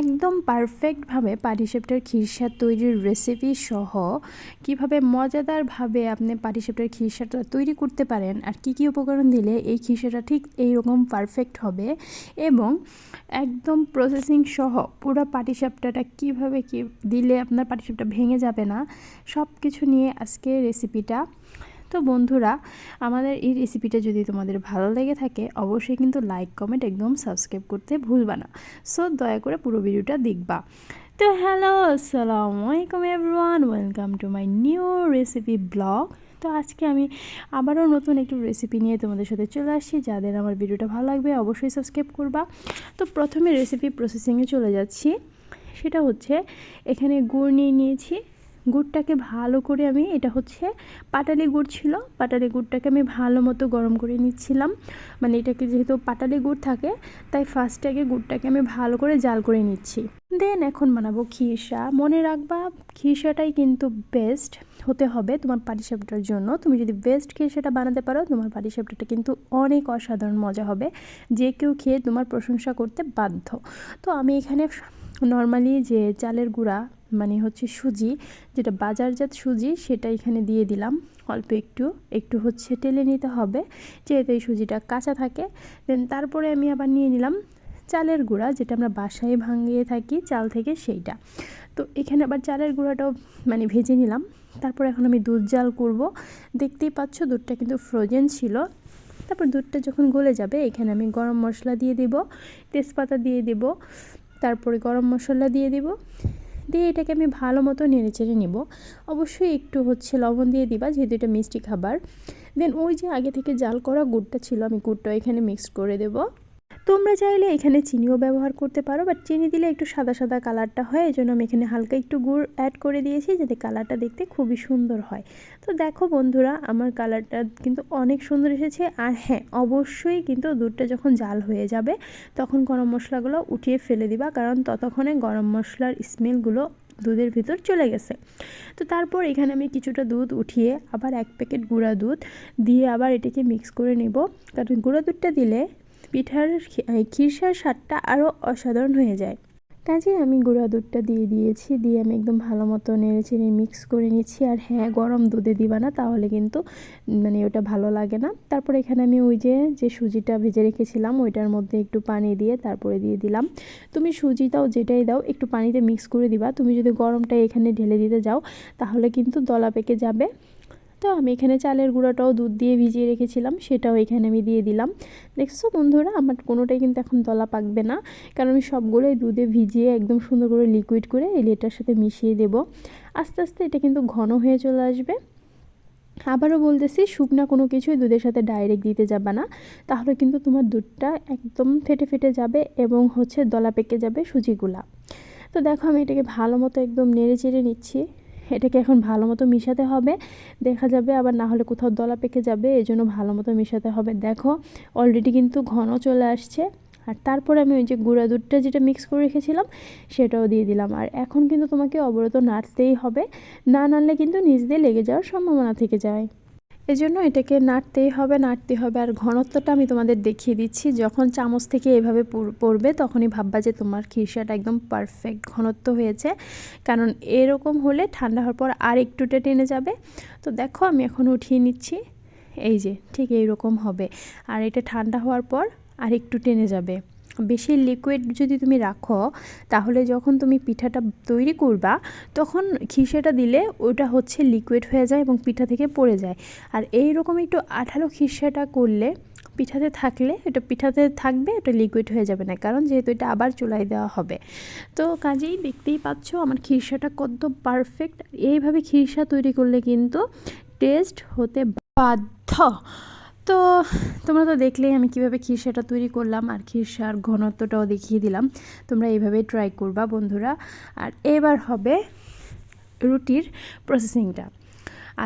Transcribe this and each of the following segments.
একদম পারফেক্টভাবে পাটিসাপটার খিরসা তৈরির রেসিপি সহ কীভাবে মজাদারভাবে আপনি পাটিসাপটার খিরসাটা তৈরি করতে পারেন আর কি কি উপকরণ দিলে এই খিরসাটা ঠিক এইরকম পারফেক্ট হবে এবং একদম প্রসেসিং সহ পুরো পাটিসাপটাটা কীভাবে কি দিলে আপনার পাটিসাপটা ভেঙে যাবে না সব কিছু নিয়ে আজকে রেসিপিটা তো বন্ধুরা, আমাদের এই রেসিপিটা যদি তোমাদের ভালো লেগে থাকে, অবশ্যই কিন্তু লাইক কমেন্ট একদম সাবস্ক্রাইব করতে ভুলবা না। সো দয়া করে পুরো ভিডিওটা দেখবা। তো হ্যালো আসসালামু আলাইকুম everyone welcome to my new recipe blog তো আজকে আমি আবারও নতুন একটু রেসিপি নিয়ে তোমাদের সাথে চলে আসছি। যাদের আমার ভিডিওটা ভালো লাগবে, অবশ্যই সাবস্ক্রাইব করবা। তো প্রথমে রেসিপি প্রসেসিংয়ে চলে যাচ্ছি। সেটা হচ্ছে, এখানে গুড় নিয়ে নিয়েছি। গুড়টাকে ভালো করে আমি, এটা হচ্ছে পাটালি গুড় ছিল, পাটালি গুড়টাকে আমি ভালো মতো গরম করে নিচ্ছিলাম। মানে এটাকে যেহেতু পাটালি গুড় থাকে, তাই ফার্স্টে আগে গুড়টাকে আমি ভালো করে জাল করে নিচ্ছি। দেন এখন বানাবো খিরসা। মনে রাখবা, খিরসাটাই কিন্তু বেস্ট হতে হবে তোমার পাটিসাপটার জন্য। তুমি যদি বেস্ট খিরসাটা বানাতে পারো, তোমার পাটিসাপটাটা কিন্তু অনেক অসাধারণ মজা হবে। যে কেউ খেয়ে তোমার প্রশংসা করতে বাধ্য। তো আমি এখানে নর্মালি যে চালের গুঁড়া মানে হচ্ছে সুজি, যেটা বাজারজাত সুজি সেটা এখানে দিয়ে দিলাম। অল্প একটু একটু হচ্ছে টেলে নিতে হবে। যেহেতু এই সুজিটা কাঁচা থাকে, দেন তারপরে আমি আবার নিয়ে নিলাম চালের গুঁড়া, যেটা আমরা বাসায় ভাঙিয়ে থাকি চাল থেকে সেইটা। তো এখানে আবার চালের গুঁড়াটাও মানে ভেজে নিলাম। তারপর এখন আমি দুধ জাল করব। দেখতেই পাচ্ছ দুধটা কিন্তু ফ্রোজেন ছিল। তারপর দুধটা যখন গলে যাবে, এখানে আমি গরম মশলা দিয়ে দেব, তেজপাতা দিয়ে দেব, তারপরে গরম মশলা দিয়ে দেব। দিয়ে এটাকে আমি ভালো মতো নেড়ে চেড়ে নেব। অবশ্যই একটু হচ্ছে লবণ দিয়ে দিবা, যেহেতু এটা মিষ্টি খাবার। দেন ওই যে আগে থেকে জাল করা গুড়টা ছিল, আমি গুড়টা এখানে মিক্স করে দেবো। তোমরা চাইলে এখানে চিনিও ব্যবহার করতে পারো বাট চিনি দিলে একটু সাদা সাদা কালারটা হয়, এই জন্য আমি এখানে হালকা একটু গুড় অ্যাড করে দিয়েছি যাতে কালারটা দেখতে খুবই সুন্দর হয়। তো দেখো বন্ধুরা, আমার কালারটা কিন্তু অনেক সুন্দর এসেছে, আর হ্যাঁ অবশ্যই কিন্তু দুধটা যখন জাল হয়ে যাবে, তখন গরম মশলাগুলো উঠিয়ে ফেলে দিবা, কারণ ততক্ষণে গরম মশলার স্মেলগুলো দুধের ভিতর চলে গেছে। তো তারপর এখানে আমি কিছুটা দুধ উঠিয়ে আবার এক প্যাকেট গুঁড়া দুধ দিয়ে আবার এটাকে মিক্স করে নেব, কারণ গুঁড়া দুধটা দিলে পিঠার খিরসার স্বাদটা আরও অসাধারণ হয়ে যায়। কাজে আমি গুঁড়া দুধটা দিয়ে দিয়েছি, দিয়ে আমি একদম ভালো মতো নেড়ে চেড়ে মিক্স করে নিচ্ছি। আর হ্যাঁ গরম দুধে দিবা না, তাহলে কিন্তু মানে ওটা ভালো লাগে না। তারপর এখানে আমি ওই যে যে সুজিটা ভেজে রেখেছিলাম, ওইটার মধ্যে একটু পানি দিয়ে তারপরে দিয়ে দিলাম। তুমি সুজিটাও যেটাই দাও, একটু পানিতে মিক্স করে দিবা। তুমি যদি গরমটা এখানে ঢেলে দিতে যাও, তাহলে কিন্তু দলা পেকে যাবে। তো আমি এখানে চালের গুঁড়োটাও দুধ দিয়ে ভিজিয়ে রেখেছিলাম, সেটাও এখানে আমি দিয়ে দিলাম। দেখছ বন্ধুরা, আমার কোনোটাই কিন্তু এখন দলা পাকবে না, কারণ আমি সবগুলোই দুধে ভিজিয়ে একদম সুন্দর করে লিকুইড করে এই লেটার সাথে মিশিয়ে দেব। আস্তে আস্তে এটা কিন্তু ঘন হয়ে চলে আসবে। আবারও বলতেছি, শুকনা কোনো কিছুই দুধের সাথে ডাইরেক্ট দিতে যাবে না, তাহলে কিন্তু তোমার দুধটা একদম ফেটে ফেটে যাবে এবং হচ্ছে দলা পেকে যাবে সুজিগুলা। তো দেখো আমি এটাকে ভালো মতো একদম নেড়ে চেড়ে নিচ্ছি। এটাকে এখন ভালো মতো মিশাতে হবে। দেখা যাবে আবার না হলে কোথাও দলা পেকে যাবে এই জন্য ভালো মতো মিশাতে হবে। দেখো অলরেডি কিন্তু ঘন চলে আসছে। আর তারপরে আমি ওই যে গুঁড়া দুধটা যেটা মিক্স করে রেখেছিলাম, সেটাও দিয়ে দিলাম। আর এখন কিন্তু তোমাকে অবরত নাড়তেই হবে। না নাড়লে কিন্তু নিজ দিয়ে লেগে যাওয়ার সম্ভাবনা থেকে যায়। এজন্য এটাকে নাড়তেই হবে নাড়তে হবে। আর ঘনত্বটা আমি তোমাদের দেখিয়ে দিচ্ছি। যখন চামচ থেকে এভাবে পড়বে, তখনই ভাববা যে তোমার খিরসাটা একদম পারফেক্ট ঘনত্ব হয়েছে। কারণ এরকম হলে ঠান্ডা হওয়ার পর আর একটুটা টেনে যাবে। তো দেখো, আমি এখন উঠিয়ে নিচ্ছি। এই যে, ঠিক এইরকম হবে। আর এটা ঠান্ডা হওয়ার পর আর একটু টেনে যাবে। বেশি লিকুইড যদি তুমি রাখো, তাহলে যখন তুমি পিঠাটা তৈরি করবা, তখন খিসেটা দিলে ওটা হচ্ছে লিকুইড হয়ে যায় এবং পিঠা থেকে পড়ে যায়। আর এই রকম একটু আঠালো খিসাটা করলে, পিঠাতে থাকলে, এটা পিঠাতে থাকবে, এটা লিকুইড হয়ে যাবে না। কারণ যেহেতু এটা আবার চুলাই দেওয়া হবে। তো কাজেই দেখতেই পাচ্ছ আমার খিরসাটা কত পারফেক্ট এইভাবে খিরসা তৈরি করলে কিন্তু টেস্ট হতে বাধ্য। তো তোমরা তো দেখলেই আমি কীভাবে খিরসাটা তৈরি করলাম আর খিরসার ঘনত্বটাও দেখিয়ে দিলাম। তোমরা এইভাবে ট্রাই করবা বন্ধুরা। আর এবার হবে রুটির প্রসেসিংটা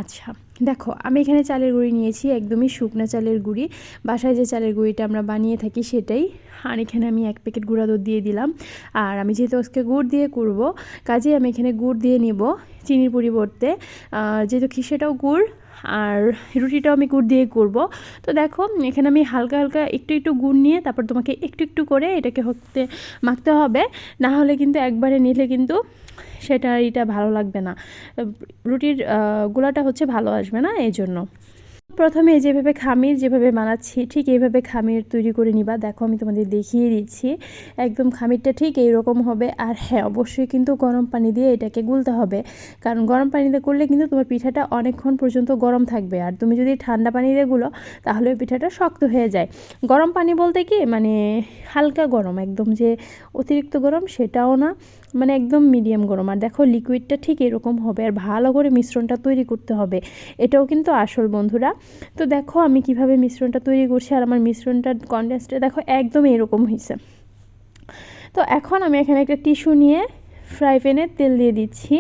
আচ্ছা দেখো, আমি এখানে চালের গুঁড়ি নিয়েছি, একদমই শুকনা চালের গুঁড়ি। বাসায় যে চালের গুঁড়িটা আমরা বানিয়ে থাকি সেটাই। আর এখানে আমি এক প্যাকেট গুঁড়া দুধ দিয়ে দিলাম। আর আমি যেহেতু আজকে গুড় দিয়ে করব কাজে আমি এখানে গুড় দিয়ে নেব চিনির পরিবর্তে। যেহেতু খিসেটাও গুড় আর রুটিটাও আমি গুড় দিয়ে করব। তো দেখো, এখানে আমি হালকা হালকা একটু একটু গুড় নিয়ে তারপর তোমাকে একটু একটু করে এটাকে হতে মাখতে হবে। না হলে কিন্তু একবারে নিলে কিন্তু সেটা এটা ভালো লাগবে না। রুটির গোলাটা হচ্ছে ভালো আসবে না এই জন্য প্রথমে যেভাবে খামির যেভাবে বানাচ্ছি, ঠিক এইভাবে খামির তৈরি করে নিবা। দেখো, আমি তোমাদের দেখিয়ে দিচ্ছি। একদম খামিরটা ঠিক এইরকম হবে। আর হ্যাঁ অবশ্যই কিন্তু গরম পানি দিয়ে এটাকে গুলতে হবে। কারণ গরম পানিতে করলে কিন্তু তোমার পিঠাটা অনেকক্ষণ পর্যন্ত গরম থাকবে। আর তুমি যদি ঠান্ডা পানি দিয়ে গুলো, তাহলে পিঠাটা শক্ত হয়ে যায়। গরম পানি বলতে কি? মানে হালকা গরম, একদম যে অতিরিক্ত গরম সেটাও না। মানে একদম মিডিয়াম গরম। আর দেখো লিকুইডটা ঠিক এরকম হবে আর ভালো করে মিশ্রণটা তৈরি করতে হবে। এটাও কিন্তু আসল বন্ধুরা। তো দেখো আমি কীভাবে মিশ্রণটা তৈরি করছি আর আমার মিশ্রণটার কন্ডেন্সটা দেখো একদম এরকম হয়েছে তো এখন আমি এখানে একটা টিস্যু নিয়ে ফ্রাই প্যানে তেল দিয়ে দিচ্ছি।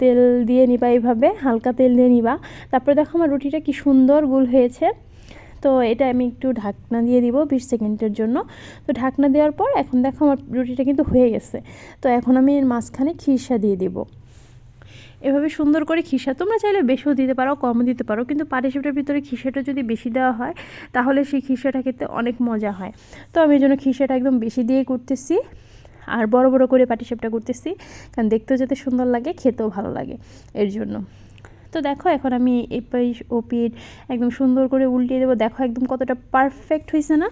তেল দিয়ে নিবা এইভাবে, হালকা তেল দিয়ে নিবা। তারপরে দেখো আমার রুটিটা কি সুন্দর গুল হয়েছে। তো এটা আমি একটু ঢাকনা দিয়ে দিব বিশ সেকেন্ডের জন্য। তো ঢাকনা দেওয়ার পর এখন দেখো আমার রুটিটা কিন্তু হয়ে গেছে। তো এখন আমি এর মাঝখানে খিরসা দিয়ে দিব। এভাবে সুন্দর করে খিসা তোমরা চাইলে বেশিও দিতে পারো, কমও দিতে পারো, কিন্তু পাটিসাপটার ভিতরে খিসাটা যদি বেশি দেওয়া হয়, তাহলে সেই খিসাটা খেতে অনেক মজা হয়। তো আমি এই জন্য খিসাটা একদম বেশি দিয়ে করতেছি। আর বড় বড় করে পাটিসাপটা করতেছি, কারণ দেখতেও যাতে সুন্দর লাগে, খেতেও ভালো লাগে এর জন্য। তো দেখো, এখন আমি এই পাশ ও পিঠ একদম সুন্দর করে উল্টিয়ে দেবো। দেখো একদম কতটা পারফেক্ট হয়েছে না?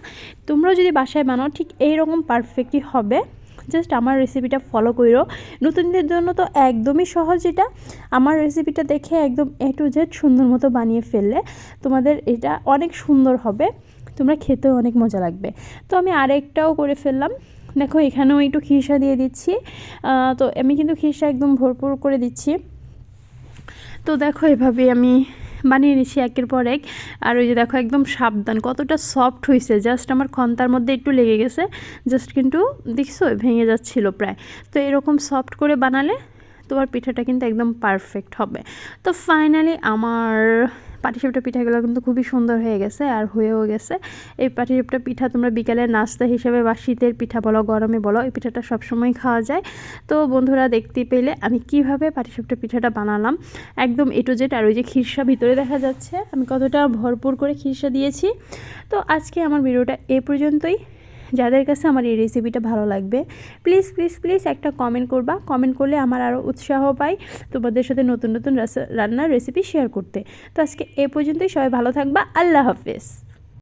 তোমরাও যদি বাসায় বানাও, ঠিক এইরকম পারফেক্টই হবে। জাস্ট আমার রেসিপিটা ফলো করো নতুনদের জন্য তো একদমই সহজ এটা। আমার রেসিপিটা দেখে একদম এ টু জেড সুন্দর মতো বানিয়ে ফেললে তোমাদের এটা অনেক সুন্দর হবে। তোমরা খেতেও অনেক মজা লাগবে। তো আমি আরেকটাও করে ফেললাম। দেখো, এখানেও একটু খিরসা দিয়ে দিচ্ছি। তো আমি কিন্তু খিরসা একদম ভরপুর করে দিচ্ছি। তো দেখো এভাবে আমি বানিয়ে নিছি একের পর এক। আর ওই যে দেখো, একদম সাবধান, কতটা সফট হয়েছে জাস্ট আমার খন্তার মধ্যে একটু লেগে গেছে। জাস্ট কিন্তু দেখছ, ভেঙে যাচ্ছিল প্রায়। তো এরকম সফট করে বানালে তোমার পিঠাটা কিন্তু একদম পারফেক্ট হবে। তো ফাইনালি আমার পাটিসাপটা পিঠাগুলো কিন্তু খুবই সুন্দর হয়ে গেছে আর হয়েও গেছে। এই পাটিসাপটা পিঠা তোমরা বিকালের নাস্তা হিসেবে বা শীতের পিঠা বলো, গরমে বলো, এই পিঠাটা সবসময় খাওয়া যায়। তো বন্ধুরা দেখতে পেলে আমি কীভাবে পাটিসাপটা পিঠাটা বানালাম। একদম এটো জেট আর ওই যে খিরসা ভিতরে দেখা যাচ্ছে। আমি কতটা ভরপুর করে খিরসা দিয়েছি। তো আজকে আমার ভিডিওটা এ পর্যন্তই। যাদের কাছে আমার এই রেসিপিটা ভালো লাগবে প্লিজ প্লিজ প্লিজ একটা কমেন্ট করবা। কমেন্ট করলে আমার আরও উৎসাহ পাই তোমাদের সাথে নতুন নতুন রান্নার রেসিপি শেয়ার করতে। তো আজকে এ পর্যন্তই, সবাই ভালো থাকবা, আল্লাহ হাফেজ।